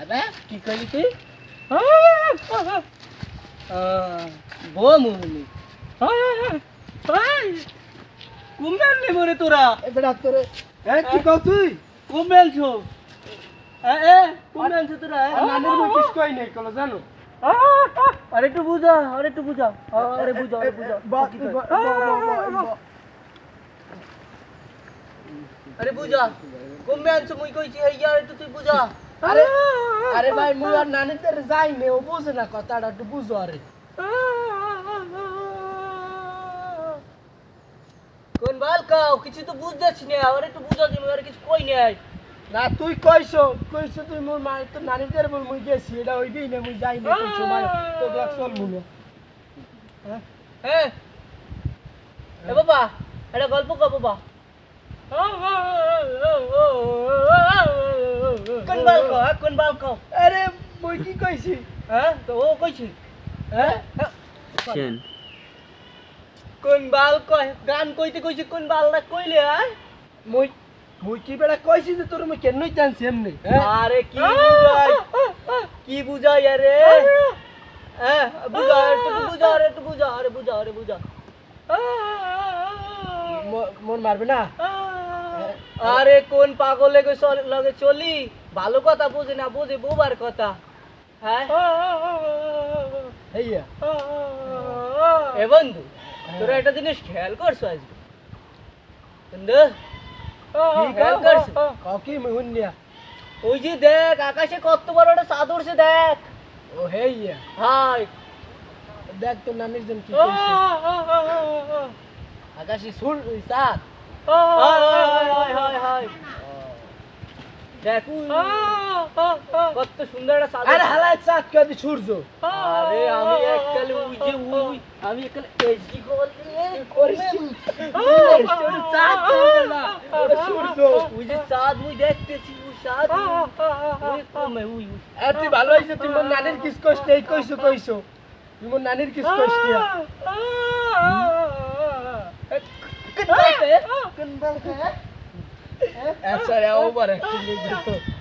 আবে কি কইলি তুই? বো মুহনি কুমেল নে মরে তোরা। এবারে তোরে এ কি কও তুই? কুমেল ছো এ এ কুমেল ছো তোরা? নানের মুই কিস কই নাই কলো জানো? আরে একটু বুঝা আরে একটু বুঝা। আরে বুঝা আরে বুঝা। আরে বুঝা। কুমেল ছো মুই কইছি ইয়ার একটু তুই বুঝা আরে আরে ভাই মুই আর তারে যাই নে ও বুঝে না কথাটা একটু বুঝো আরে কোন বাল কাও কিছু তো বুঝতেছি না আর একটু বুঝা দিন আর কিছু কই নাই না তুই কইছো কইছো তুই মোর মা তো নানির তারে বল মুই গেছি এটা হইবেই না মুই যাই না কোন সময় তো ব্লক চল মুনো হ্যাঁ এ বাবা একটা গল্প কর বাবা কোন বাল কও হ্যাঁ? কোন বাল কও আরে মুই কি কইছি হ্যাঁ তো ও কইছি হ্যাঁ কোন বাল কয় গান কইতে কইছি কোন বাল না কইলে হ্যাঁ মুই মুই কি বেড়া কইছি যে তোর মুই কেনই জানছি এমনি হ্যাঁ আরে কি বুঝাই কি বুঝাই আরে? হ্যাঁ বুঝা একটু বুঝা আরে একটু বুঝা আরে বুঝা আরে বুঝা মোর মারবে না? আরে কোন পাগলে গো লগে চলি? ভালো কথা বুঝে না বুঝে বোবার কথা। হ্যাঁ? হেইয়া। এ বন্ধু তোরা একটা জিনিস খেয়াল করছ আজকে? বন্ধু খেয়াল করছ? ওই যে দেখ আকাশে কত বড় একটা চাঁদ দেখ। ও হেইয়া। হাই। দেখ তোর নানির জন কি আকাশে সুর চাঁদ। কত সুন্দর একটা চাঁদ আরে উড়ছে। হালাই চাক কদি সূর্য। আরে আমি এককালে উই যে উই আমি এককালে এসডি কল করিস চাক না সূর্য। উই যে চাঁদ মুই দেখতেছি উই চাঁদ উই কমে উই উই আর তুই ভালো মোর নানির কিস কষ্ট এই কইছো কইছো। তুই মোর নানির কিস কইছ कितना है कितना है ऐसा है ओवर एक्टिंग